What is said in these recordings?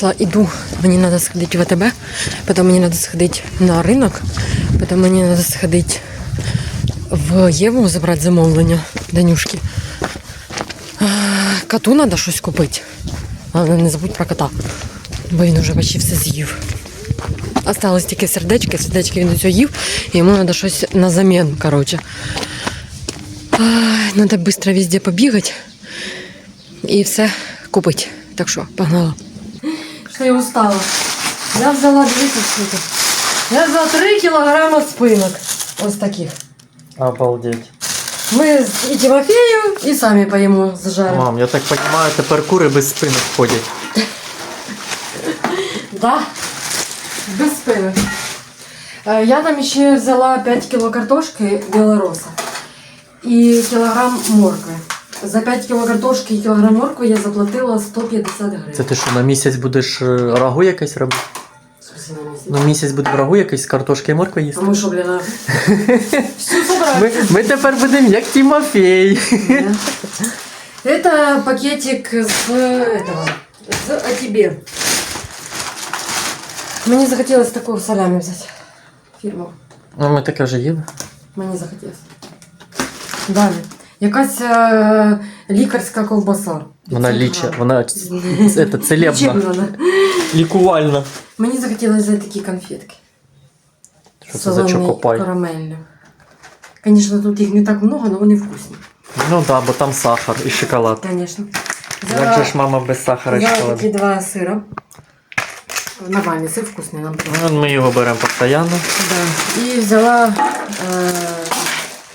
Так, а я вийшла, іду. Мені треба сходити в АТБ, потім мені треба сходити на ринок, потім мені треба сходити в Єву забрати замовлення Данюшки. Коту треба щось купити. Але не забудь про кота, бо він вже почти все з'їв. Осталось тільки сердечки, сердечки він усе їв, і йому треба щось на замін, коротше. Надо быстро везде побігати і все купити. Так що, погнала. Що я устала. Я взяла дивіться скільки. Я взяла 3 кілограма спинок. Ось таких. Обалдеть. Ми з і Тимофею, і самі поїмо зажаримо. Мам, я так понимаю, тепер кури без спинок ходять. Да. Без спинок. Е, Я там ще взяла 5 кіло картошки білороса і кілограм моркви. За 5 кіло картошки і кілограм моркви я заплатила 150 гривень. Це ти що, на місяць будеш е, рагу якесь робити? В смысле, на місяць? На місяць буде рагу якесь з картошки і моркви їсти? А ми що, блін, а? Всю собрали. Ми, ми тепер будемо як Тимофей. Да. Это пакетик с этого, с о тебе. Мені захотілося таку салямі взяти. Фірму. Ну, ми таке вже їли. Мені захотілося. Далі. Якась е, лікарська ковбаса. Вона 500 ліча, грам. вона це целебна, Лічебна, да. лікувальна. Мені захотілося взяти такі конфетки. Що це за чокопай? карамельні. Звісно, тут їх не так много, але вони вкусні. Ну так, да, бо там сахар і шоколад. Звісно. Як же ж мама без сахара і взяла шоколаду? такі два сира. Нормальний сир вкусний нам. Ну, Ми його беремо постійно. Да. І взяла е,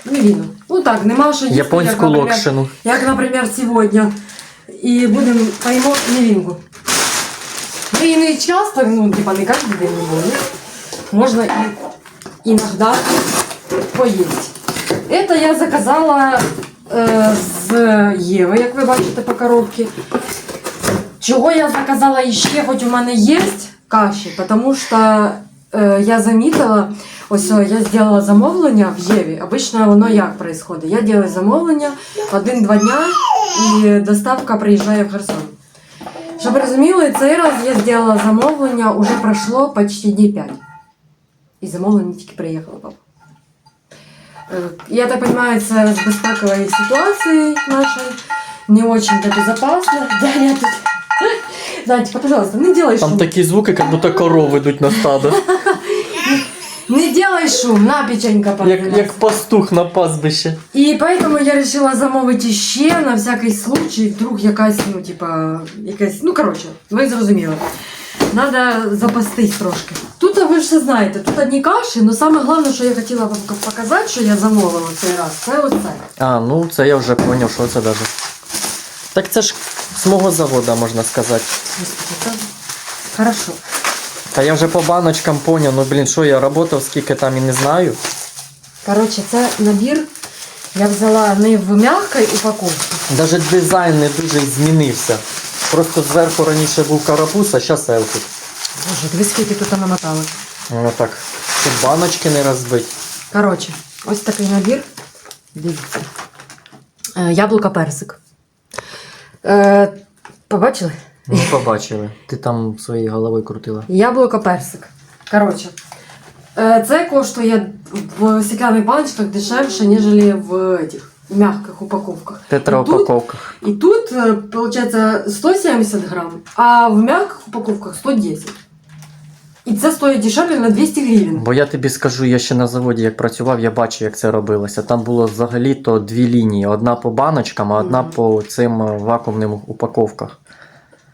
мівіну. Ну так, нема що їсти. Японську як, наприклад, локшину. Як, наприклад, сьогодні. І будемо поїмо мівінку. Ну і не часто, ну, типа не кожен день не буде. Можна і іноді поїсти. Це я заказала е, з Єви, як ви бачите по коробці. Чого я заказала ще, хоч у мене є каші, тому що я замітила, ось я зробила замовлення в Єві. Обично воно як відбувається? Я роблю замовлення один-два дня і доставка приїжджає в Херсон. Щоб розуміли, цей раз я зробила замовлення, уже пройшло почти днів 5. І замовлення тільки приїхало, папа. Е, Я так понимаю, це з безпекової ситуації нашої. Не очень-то безопасно. Тут. Данечка, пожалуйста, не делай Там шум. такі звуки, як будто корови йдуть на стадо. Не делай шум, на печенька Як, як пастух на пастбище. І поэтому я решила замовити ще на всякий случай, вдруг якась, ну, типа, якась, ну, коротше, ви зрозуміли. Надо запастись трошки. Тут ви ж все знаєте, тут одні каші, але саме головне, що я хотіла вам показати, що я замовила цей раз, це оце. А, ну це я вже зрозумів, що це даже. Так це ж з мого заводу, можна сказати. Господи, це хорошо. Та я вже по баночкам поняв, ну блін, що я працював, скільки там і не знаю. Коротше, це набір. Я взяла не в м'якій упаковці. Даже дизайн не дуже змінився. Просто зверху раніше був карапуз, а зараз елфік. Боже, дві скільки тут намотали. Ну так, щоб баночки не розбити. Коротше, ось такий набір. Дивіться. Е, Яблука персик. Е, побачили? Ну, побачили. Ти там своєю головою крутила. Яблуко персик. Коротше. е, Це коштує в стекляних баночках дешевше, ніж в в м'яких упаковках. Тетраупаковках. І тут, е, виходить, 170 грам, а в м'яких упаковках 110. І це стоїть дешевле на 200 гривень. Бо я тобі скажу, я ще на заводі як працював, я бачив, як це робилося. Там було взагалі-то дві лінії: одна по баночкам, а одна по цим е, вакуумним упаковках.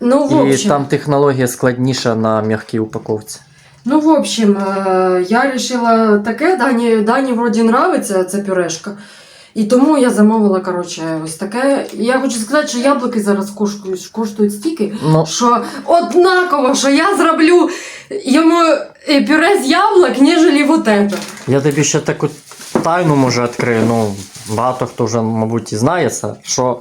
Ну, в І общем, там технологія складніша на м'якій упаковці. Ну, в общем, е, я вирішила таке, Дані, Дані вроді нравиться ця пюрешка. І тому я замовила, коротше, ось таке. І Я хочу сказати, що яблуки зараз коштують, коштують стільки, Ну, що однаково, що я зроблю йому е, пюре з яблук, ніж вот это. я тобі ще таку тайну може відкрию. Ну, багато хто вже, мабуть, і знає це, що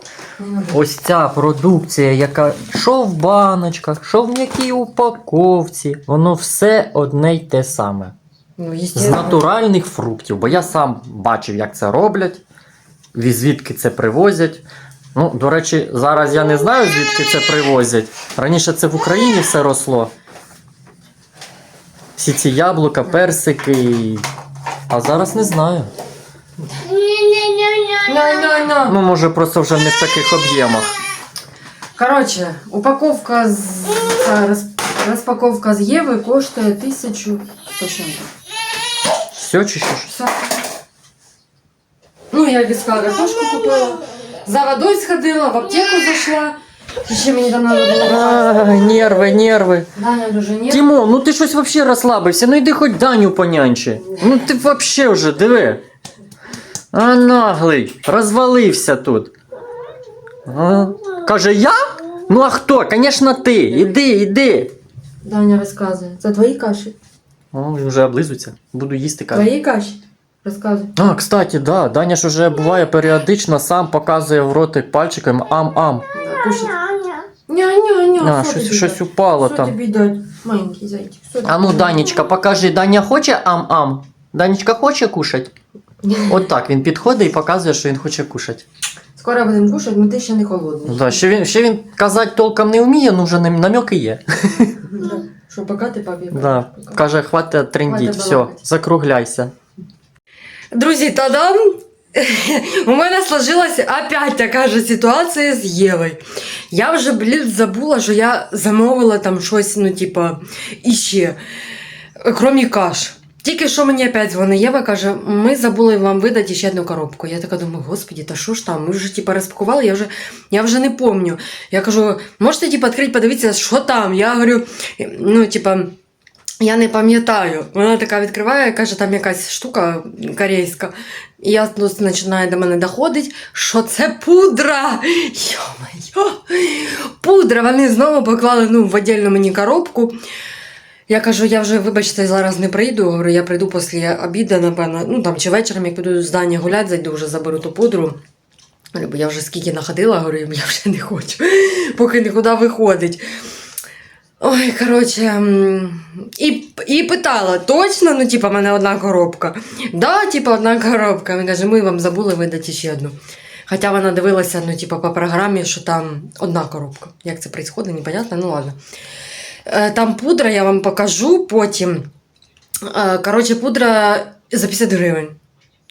ось ця продукція, яка що в баночках, що в м'якій упаковці, воно все одне й те саме. Ну, З естественно. натуральних фруктів, бо я сам бачив, як це роблять, звідки це привозять. Ну, до речі, зараз я не знаю, звідки це привозять. Раніше це в Україні все росло. Всі ці яблука, персики. А зараз не знаю. Ну, може, просто вже не в таких об'ємах. Коротше, упаковка з роз- розпаковка з Єви коштує тисячу. Все чи що? Все. Ну, я віска картошку купила. За водою сходила, в аптеку зайшла. Ще мені там треба було. А, нерви, нерви. Даня дуже ні. Тімо, ну ти щось взагалі розслабився. Ну йди хоч Даню понянчи. Ну ти взагалі вже диви. А наглий, розвалився тут. А, каже, я? Ну а хто? Звісно, ти. Іди, іди. Даня розказує. Це твої каші? О, він вже облизується. Буду їсти каже. Твої каші? Розказуй. А, кстати, да, Даня ж уже буває періодично сам показує в ротик пальчиком ам-ам. Ня-ня-ня. А, що щось, щось упало Що там. тобі дать? Маленький зайчик. що А ну, тобі? Данечка, покажи, Даня хоче ам-ам? Данечка хоче кушать? От так, він підходить і показує, що він хоче кушати. Скоро будемо кушати, але ти ще не холодний. Да, ще, він, ще він казати толком не вміє, ну вже нам- намеки є. Да. Що, пока ти папі? Да. Каже, хватить трендіть, Хватить все, балакать. закругляйся. Друзі, тадам! У мене сложилась опять така ж ситуація з Євою. Я вже, блін, забула, що я замовила там щось, ну, типа, іще, крім каш. Тільки що мені опять дзвонить Єва, каже, ми забули вам видати ще одну коробку. Я така думаю, господі, та що ж там? Ми вже типа розпакували, я вже, я вже не помню. Я кажу, можете типа відкрити, подивитися, що там? Я говорю, ну, типа, я не пам'ятаю. Вона така відкриває, каже, там якась штука корейська. І я тут починаю до мене доходить, що це пудра. Йо-моє. Пудра. Вони знову поклали ну, в віддільну мені коробку. Я кажу, я вже, вибачте, зараз не прийду. Говорю, я прийду після обіду, напевно, ну там чи вечором, як піду з здання гуляти, зайду вже заберу ту пудру. Бо я вже скільки находила, говорю, я вже не хочу, поки нікуди виходить. Ой, коротше, і, і питала, точно, ну, типа, в мене одна коробка. Да, типа, одна коробка. Він каже, ми вам забули видати ще одну. Хоча вона дивилася, ну, типа, по програмі, що там одна коробка. Як це відбувається, непонятно, ну ладно. Е, Там пудра, я вам покажу потім. Е, Коротше, пудра за 50 гривень.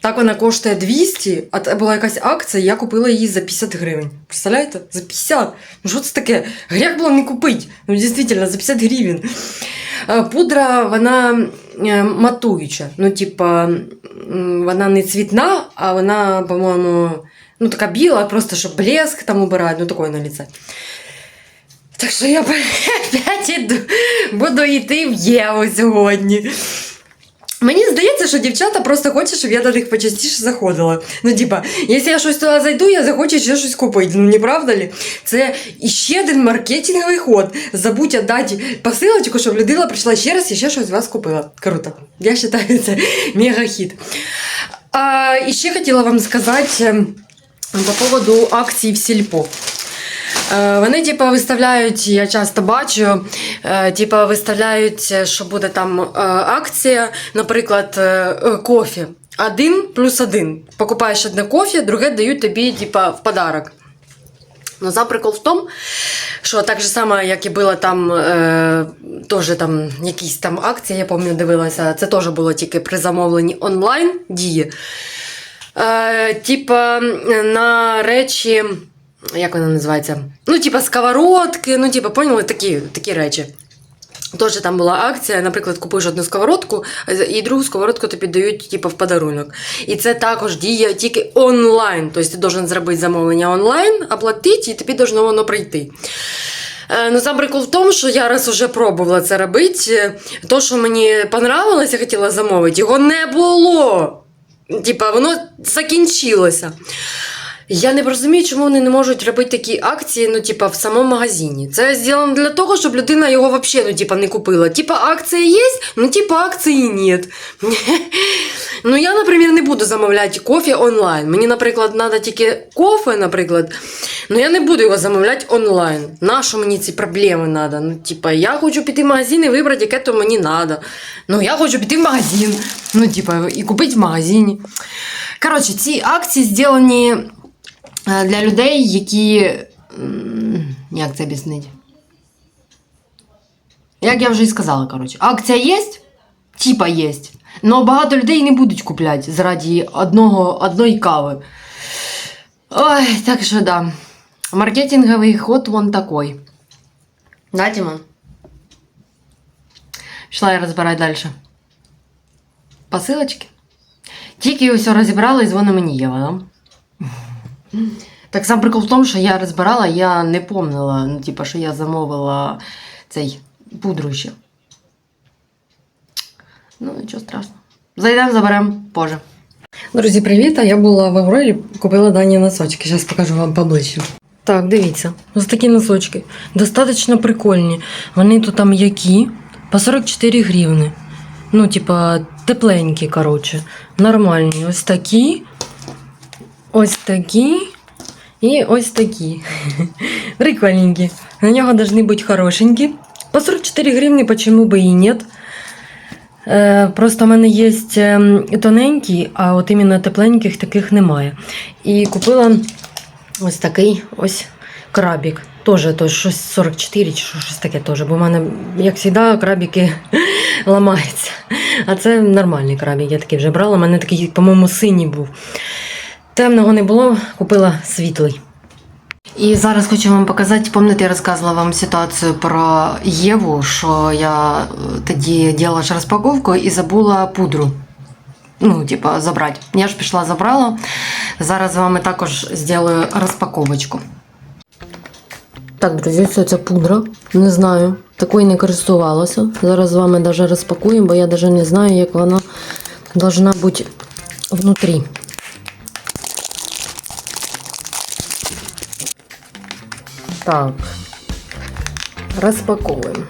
Так вона коштує 200, а це була якась акція, я купила її за 50 гривень. Представляєте? За 50. Ну що це таке? Гріх було не купити. Ну, дійсно, за 50 гривень. Е, Пудра, вона е, матуюча. Ну, типа, вона не цвітна, а вона, по-моєму, ну, така біла, просто щоб блеск там убирати, ну, такое на лице. Так що я опять іду, буду йти в Єву сьогодні. Мені здається, що дівчата просто хочуть, щоб я до них почастіше заходила. Ну, типа, якщо я щось туди зайду, я захочу ще щось купити. Ну, не правда ли? Це іще один маркетинговий ход. Забудь віддати посилочку, щоб людина прийшла ще раз і ще щось з вас купила. Круто. Я вважаю, це мега-хіт. А, і ще хотіла вам сказати ем, по поводу акцій в Сільпо. Е, Вони, типу, виставляють, я часто бачу, е, типу, виставляють, що буде там е, акція, наприклад, е, е, кофе. Один плюс один. Покупаєш одне кофе, друге дають тобі, типа, в подарок. Ну, за прикол в тому, що так же само, як і було там, е, теж там якісь там акції, я пам'ятаю, дивилася, це теж було тільки при замовленні онлайн дії. Е, типа на речі, як вона називається? Ну, типа сковородки, ну, типа, поняли, такі, такі речі. Теж там була акція, наприклад, купуєш одну сковородку, і другу сковородку тобі дають типу, в подарунок. І це також діє тільки онлайн. Тобто ти должен зробити замовлення онлайн, оплатити, і тобі должно воно прийти. Е, Ну, сам прикол в тому, що я раз уже пробувала це робити. То, що мені понравилось, я хотіла замовити, його не було. Типа, воно закінчилося. Я не розумію, чому вони не можуть робити такі акції, ну, типа, в самому магазині. Це зроблено для того, щоб людина його взагалі ну, типа, не купила. Типа, акція є, ну, типа, акції нет. ну, я, наприклад, не буду замовляти кофе онлайн. Мені, наприклад, треба тільки кофе, наприклад. Ну, я не буду його замовляти онлайн. Нащо мені ці проблеми треба? Ну, типа, я хочу піти в магазин і вибрати, яке то мені треба. Ну, я хочу піти в магазин. Ну, типа, і купити в магазині. Коротше, ці акції зроблені Для людей, які. Як це об'яснити? Як я вже і сказала, коротше. Акція є, типа є. Но багато людей не будуть купляти заради одного, одної кави. Ой, так що да. Маркетинговий ход вон такой. Да, Тимон? Пішла я розбирати далі. Посилочки. Тільки все розібрала і дзвонить мені Єва, да? Так сам прикол в тому, що я розбирала, я не помнила, ну, типа, що я замовила цей пудру ще. Ну, нічого страшного. Зайдемо, заберемо позже. Друзі, привіт! Я була в Аврорі, купила дані носочки. Зараз покажу вам поближче. Так, дивіться, ось такі носочки. Достатньо прикольні. Вони тут там м'які, по 44 гривни. Ну, типа, тепленькі, коротше. Нормальні. Ось такі. Ось такі. І ось такі. Прикольненькі. На нього должны бути хорошенькі. По 44 гривні, почему би і нет. Е, Просто в мене є ем, тоненькі, а от іменно тепленьких таких немає. І купила ось такий ось крабік. Тоже то щось 44 чи щось таке теж. Бо в мене, як завжди, крабіки ламаються. А це нормальний крабік. Я такий вже брала. У мене такий, по-моєму, синій був. Темного не було, купила світлий. І зараз хочу вам показати, пам'ятаєте, я розказувала вам ситуацію про Єву, що я е, тоді робила ж розпаковку і забула пудру. Ну, типа, забрати. Я ж пішла, забрала. Зараз з вами також зроблю розпаковочку. Так, друзі, це ця пудра. Не знаю. Такою не користувалася. Зараз з вами навіть розпакуємо, бо я навіть не знаю, як вона должна бути внутрі. Так. Розпаковуємо.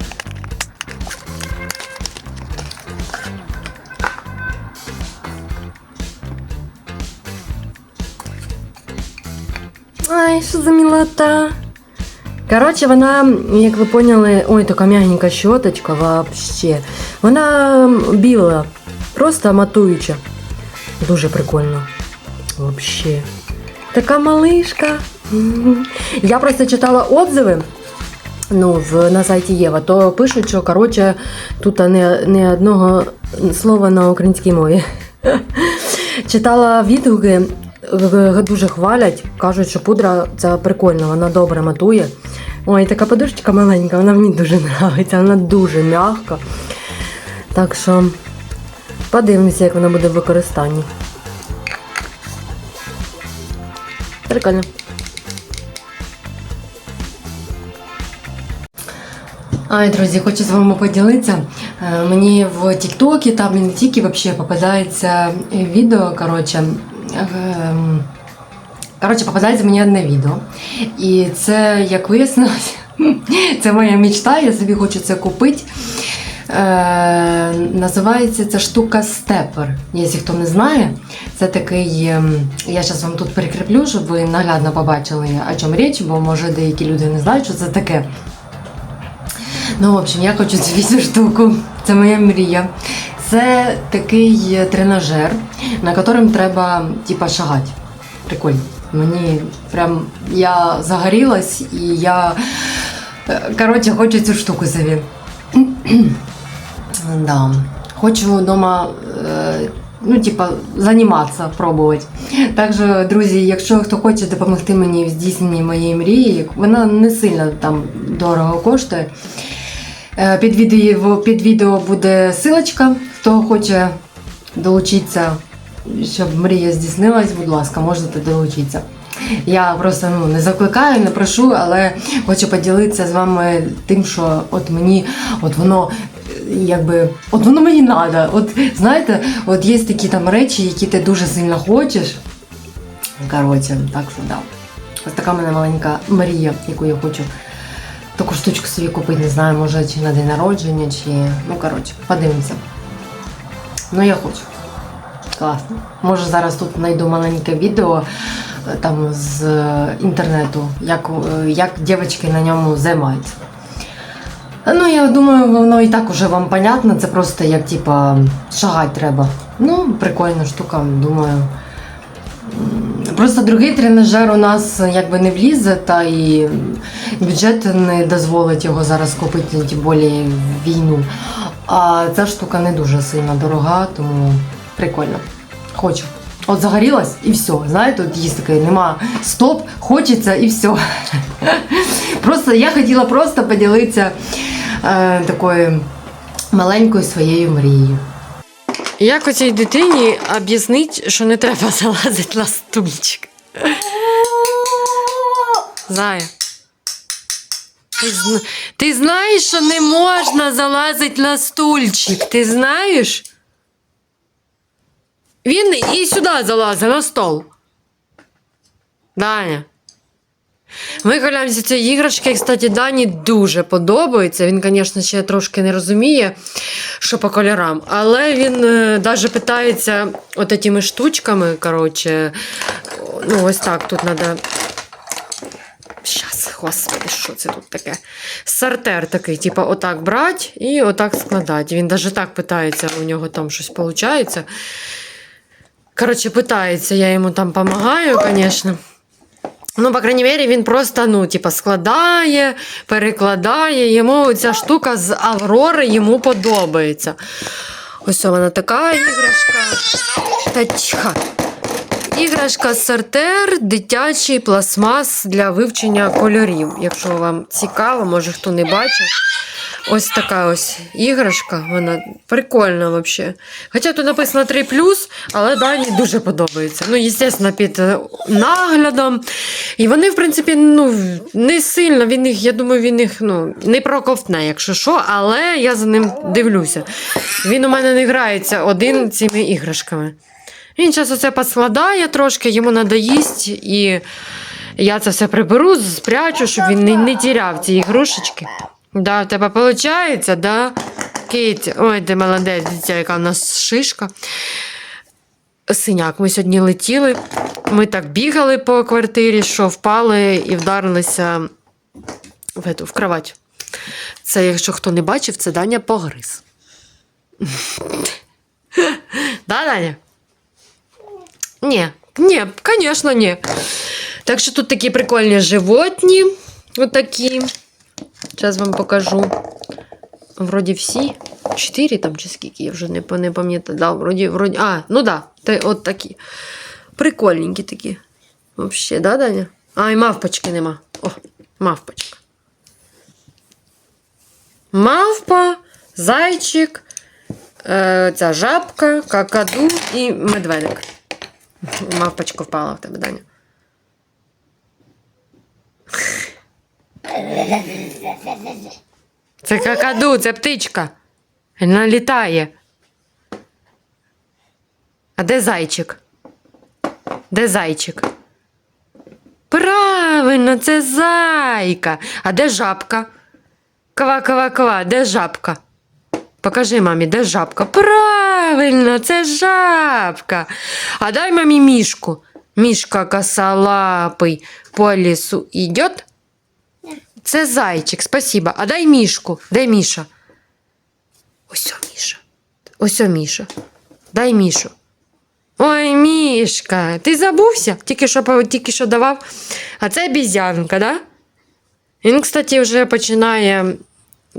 Ай, що за милота. Коротше, вона, як ви поняли, ой, така м'ягенька щоточка вообще. Вона біла, просто матуюча. Дуже прикольно. Вообще. Така малишка. Я просто читала отзиви ну, в, на сайті Єва, то пишуть, що коротше, тут не, не одного слова на українській мові. Читала відгуки, дуже хвалять, кажуть, що пудра це прикольно, вона добре матує. Ой, така подушечка маленька, вона мені дуже подобається, вона дуже м'яка. Так що подивимося, як вона буде в використанні. Прикольно. Ай, друзі, хочу з вами поділитися. Е, Мені в Тіктокі, там і не тільки вообще попадається відео, коротше. ем, Коротше, попадається мені одне відео. І це, як вияснилось, це моя мечта, я собі хочу це купити. Е, називається ця штука степер. Якщо хто не знає, це такий. ем, Я зараз вам тут прикріплю, щоб ви наглядно побачили, о чому річ, бо може деякі люди не знають, що це таке. Ну, в общем, я хочу цю штуку. Це моя мрія. Це такий тренажер, на якому треба типа шагати. Прикольно. Мені прям я загорілась і я е, коротше хочу цю штуку собі. да. Хочу вдома. Е, Ну, типа, займатися, пробувати. Так що, друзі, якщо хто хоче допомогти мені в здійсненні моєї мрії, вона не сильно там дорого коштує. Е, Під відео, під відео буде силочка. Хто хоче долучитися, щоб мрія здійснилась, будь ласка, можете долучитися. Я просто ну, не закликаю, не прошу, але хочу поділитися з вами тим, що от мені от воно якби от воно мені треба. От знаєте, от є такі там речі, які ти дуже сильно хочеш. Коротше, так що да. Ось така в мене маленька мрія, яку я хочу таку штучку собі купити, не знаю, може чи на день народження, чи. Ну, коротше, подивимося. Ну, я хочу. Класно. Може зараз тут знайду маленьке відео е, там з е, інтернету, як, е, як дівчатки на ньому займаються. Ну, я думаю, воно і так уже вам понятно, це просто як типа шагать треба. Ну, прикольна штука, думаю. Просто другий тренажер у нас якби не влізе, та і бюджет не дозволить його зараз купити, тим більше війну. А ця штука не дуже сильно дорога, тому прикольно. Хочу. От загорілась і все. Знаєте, от є таке, нема стоп, хочеться і все. Просто я хотіла просто поділитися е, такою маленькою своєю мрією. Як оцій дитині об'яснити, що не треба залазити на стульчик? Зая. Ти, зна- ти знаєш, що не можна залазити на стульчик. Ти знаєш? Він і сюди залазить на стол. Даня. Ми гуляємося цієї іграшки, кстати, Дані дуже подобається. Він, звісно, ще трошки не розуміє, що по кольорам. Але він навіть питається от цими штучками. Коротше, ну, ось так тут треба. Щас, господи, що це тут таке? Сортер такий, типу, отак брати і отак складати. Він навіть так питається, у нього там щось виходить. Коротше, питається, я йому там допомагаю, звісно. Ну, по крайней мере, він просто, ну, типа, складає, перекладає. Йому ця штука з Аврори йому подобається. Ось вона така іграшка. Та тьха. Іграшка сортер, дитячий пластмас для вивчення кольорів. Якщо вам цікаво, може хто не бачив. Ось така ось іграшка, вона прикольна взагалі. Хоча тут написано 3 але Дані дуже подобається. Ну, звісно, під е, наглядом. І вони, в принципі, ну, не сильно, він їх, я думаю, він їх ну, не проковтне, якщо що, але я за ним дивлюся. Він у мене не грається один цими іграшками. Він зараз оце поскладає трошки, йому їсти, і я це все приберу, спрячу, щоб він не, не тіряв ці ігрушечки. Да, у тебе виходить, да? Киті, ой, ти молодець, дитя, яка в нас шишка. Синяк, ми сьогодні летіли. Ми так бігали по квартирі, що впали і вдарилися в, ету, в кровать. Це, якщо хто не бачив, це Даня погриз. Да, Даня? Ні, ні, звісно, ні. Так що тут такі прикольні животні. Отакі. Зараз вам покажу. Вроді всі. Чотири там чи скільки, я вже не, не пам'ятаю. Да, вроді, вроді. А, ну да, та, от такі. Прикольненькі такі. Вообще, да, Даня? А, і мавпочки нема. О, мавпочка. Мавпа, зайчик, е, ця жабка, какаду і медведик. Мавпочка впала в тебе, Даня. Це какаду, це птичка. Вона літає. А де зайчик? Де зайчик? Правильно, це зайка. А де жабка? Ква-ква-ква, де жабка? Покажи мамі, де жабка? Правильно, це жабка. А дай мамі мішку. Мішка косолапий по лісу йдет? Це зайчик, спасибо. А дай мішку. Де Міша? Ось о Міша. Ось о Міша. Дай Мішу. Ой, Мішка, ти забувся? Тільки що, тільки що давав. А це бізянка, да? Він, кстати, вже починає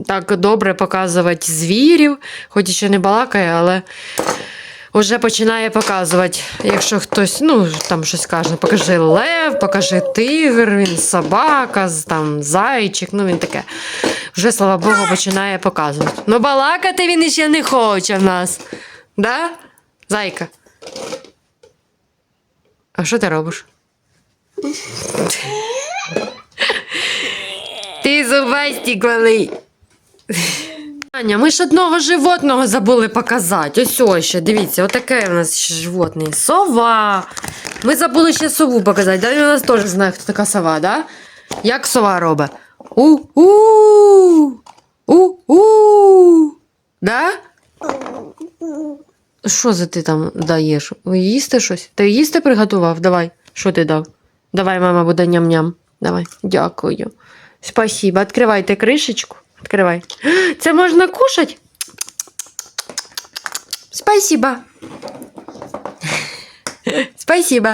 так добре показувати звірів, хоч і ще не балакає, але вже починає показувати, якщо хтось, ну, там щось каже, покажи лев, покажи тигр, він собака, там зайчик, ну він таке. Вже, слава Богу, починає показувати. Ну, балакати він іще не хоче в нас. Да? Зайка. А що ти робиш? Ти зубастик. Аня, ми ж одного животного забули показати. Ось ось ще, дивіться, отаке у нас ще. Сова. Ми забули ще сову показати. Да? У нас теж знає, хто така сова, да? Як сова робить? У-у. У-у. Да? Що за ти там даєш? Їсти щось? Ти їсти приготував? Давай. Що ти дав? Давай, мама буде ням-ням. Давай. Дякую. Спасибо. Відкривайте кришечку. Відкривай. Це можна кушати? Спасибо. Спасибо.